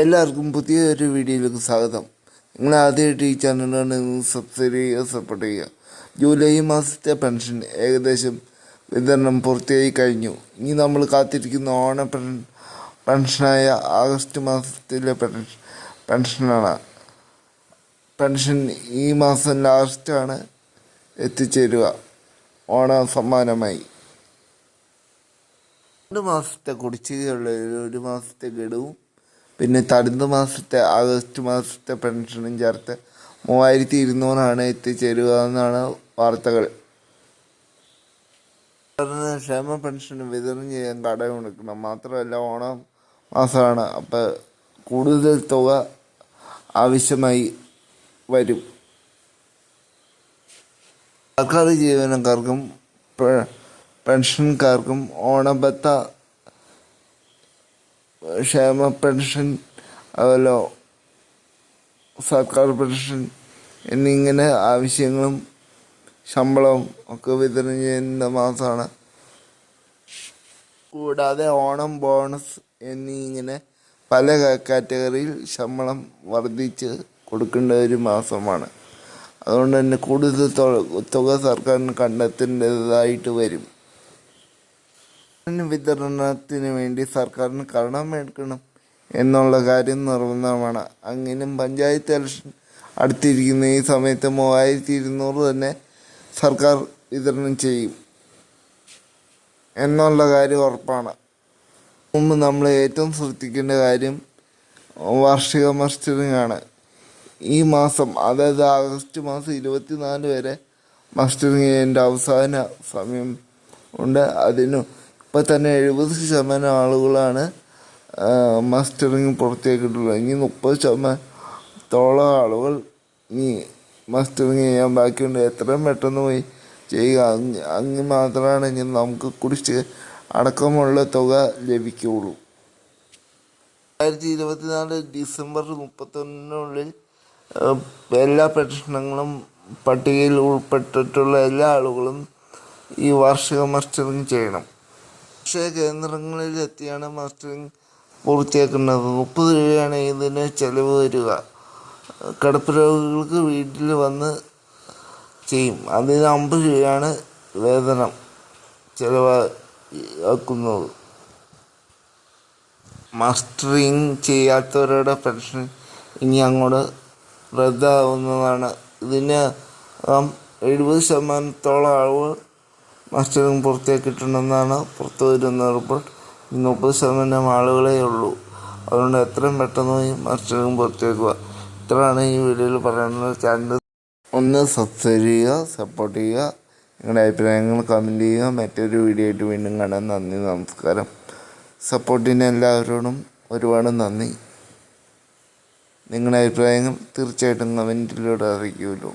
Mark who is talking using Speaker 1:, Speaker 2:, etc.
Speaker 1: എല്ലാവർക്കും പുതിയൊരു വീഡിയോയിലേക്ക് സ്വാഗതം. നിങ്ങൾ ആദ്യമായിട്ട് ഈ ചാനലാണ് സബ്സ്ക്രൈബ് ചെയ്യുക സപ്പോർട്ട് ചെയ്യുക. ജൂലൈ മാസത്തെ പെൻഷൻ ഏകദേശം വിതരണം പൂർത്തിയായി കഴിഞ്ഞു. ഇനി നമ്മൾ കാത്തിരിക്കുന്ന ഓണ പെൻ പെൻഷനായ ആഗസ്റ്റ് മാസത്തിലെ പെൻഷൻ പെൻഷനാണ്. പെൻഷൻ ഈ മാസം ലാസ്റ്റാണ് എത്തിച്ചേരുക. ഓണ സമ്മാനമായി. രണ്ട് മാസത്തെ കുടിശ്ശികയുള്ള ഒരു മാസത്തെ ഗഡുവും പിന്നെ തടുന്ന മാസത്തെ ആഗസ്റ്റ് മാസത്തെ പെൻഷനും ചേർത്ത് മൂവായിരത്തി ഇരുന്നൂറാണ് എത്തിച്ചേരുക എന്നാണ് വാർത്തകൾ. ക്ഷേമ പെൻഷൻ വിതരണം ചെയ്യാൻ കടമെടുക്കണം മാത്രമല്ല ഓണം മാസമാണ്. അപ്പം കൂടുതൽ തുക ആവശ്യമായി വരും. സർക്കാർ ജീവനക്കാർക്കും പെൻഷൻകാർക്കും ഓണബത്ത ക്ഷേമ പെൻഷൻ അതുപോലെ സർക്കാർ പെൻഷൻ എന്നിങ്ങനെ ആവശ്യങ്ങളും ശമ്പളവും ഒക്കെ വിതരണം ചെയ്യുന്ന മാസമാണ്. കൂടാതെ ഓണം ബോണസ് എന്നിങ്ങനെ പല കാറ്റഗറിയിൽ ശമ്പളം വർദ്ധിച്ച് കൊടുക്കേണ്ട ഒരു മാസമാണ്. അതുകൊണ്ട് തന്നെ കൂടുതൽ തുക സർക്കാരിന് കണ്ടെത്തേണ്ടതായിട്ട് വരും. വിതരണത്തിന് വേണ്ടി സർക്കാരിന് കടം എന്നുള്ള കാര്യം നിർബന്ധമാണ്. അങ്ങനെ പഞ്ചായത്ത് ഇലക്ഷൻ അടുത്തിരിക്കുന്ന ഈ സമയത്ത് മൂവായിരത്തി ഇരുന്നൂറ് തന്നെ സർക്കാർ വിതരണം ചെയ്യും എന്നുള്ള കാര്യം ഉറപ്പാണ്. മുമ്പ് നമ്മൾ ഏറ്റവും ശ്രദ്ധിക്കേണ്ട കാര്യം വാർഷിക മസ്റ്ററിംഗ് ആണ് ഈ മാസം അതായത് ആഗസ്റ്റ് മാസം ഇരുപത്തിനാല് വരെ മസ്റ്ററിങ്ങിന്റെ അവസാന സമയം ഉണ്ട്. അതിന് ഇപ്പം തന്നെ എഴുപത് ശതമാനം ആളുകളാണ് മസ്റ്ററിങ് പുറത്തേക്കിട്ടുള്ളത് ഇനി മുപ്പത് ശതമാനത്തോളം ആളുകൾ ഇനി മസ്റ്ററിങ് ചെയ്യാൻ ബാക്കിയുണ്ട്. എത്രയും പെട്ടെന്ന് പോയി ചെയ്യുക. അങ്ങ് ഇനി നമുക്ക് കുടിച്ച് അടക്കമുള്ള തുക ലഭിക്കുകയുള്ളൂ. രണ്ടായിരത്തി ഇരുപത്തിനാല് ഡിസംബർ മുപ്പത്തൊന്നിനുള്ളിൽ എല്ലാ പ്രശ്നങ്ങളും പട്ടികയിൽ ഉൾപ്പെട്ടിട്ടുള്ള എല്ലാ ആളുകളും ഈ വാർഷിക മസ്റ്ററിങ് ചെയ്യണം. അക്ഷയ കേന്ദ്രങ്ങളിൽ എത്തിയാണ് മാസ്റ്ററിങ് പൂർത്തിയാക്കുന്നത്. മുപ്പത് രൂപയാണ് ഇതിന് ചെലവ് വരിക. കിടപ്പ് രോഗികൾക്ക് വീട്ടിൽ വന്ന് ചെയ്യും. അതിന് അമ്പത് രൂപയാണ് വേതനം ചെലവാക്കുന്നത്. മസ്റ്ററിങ് ചെയ്യാത്തവരുടെ പെൻഷൻ ഇനി അങ്ങോട്ട് റദ്ദാവുന്നതാണ്. ഇതിന് എഴുപത് ശതമാനത്തോളം ആളുകൾ മസ്റ്ററിങ് പൂർത്തിയാക്കിയിട്ടുണ്ടെന്നാണ് പുറത്തു വരുന്ന റിപ്പോർട്ട് മുപ്പത് ശതമാനം ആളുകളേ ഉള്ളൂ. അതുകൊണ്ട് എത്രയും പെട്ടെന്ന് പോയി മസ്റ്ററിങ് പൂർത്തിയാക്കുക ഇത്രയാണ് ഈ വീഡിയോയിൽ പറയാനുള്ളത് ചാനൽ ഒന്ന് സബ്സ്ക്രൈബ് ചെയ്യുക സപ്പോർട്ട് ചെയ്യുക. നിങ്ങളുടെ അഭിപ്രായങ്ങൾ കമന്റ് ചെയ്യുക. മറ്റൊരു വീഡിയോ ആയിട്ട് വീണ്ടും കാണാൻ നന്ദി നമസ്കാരം. സപ്പോർട്ടിന് എല്ലാവരോടും ഒരുപാട് നന്ദി. നിങ്ങളുടെ അഭിപ്രായങ്ങൾ തീർച്ചയായിട്ടും കമന്റിലൂടെ അറിയിക്കുമല്ലോ.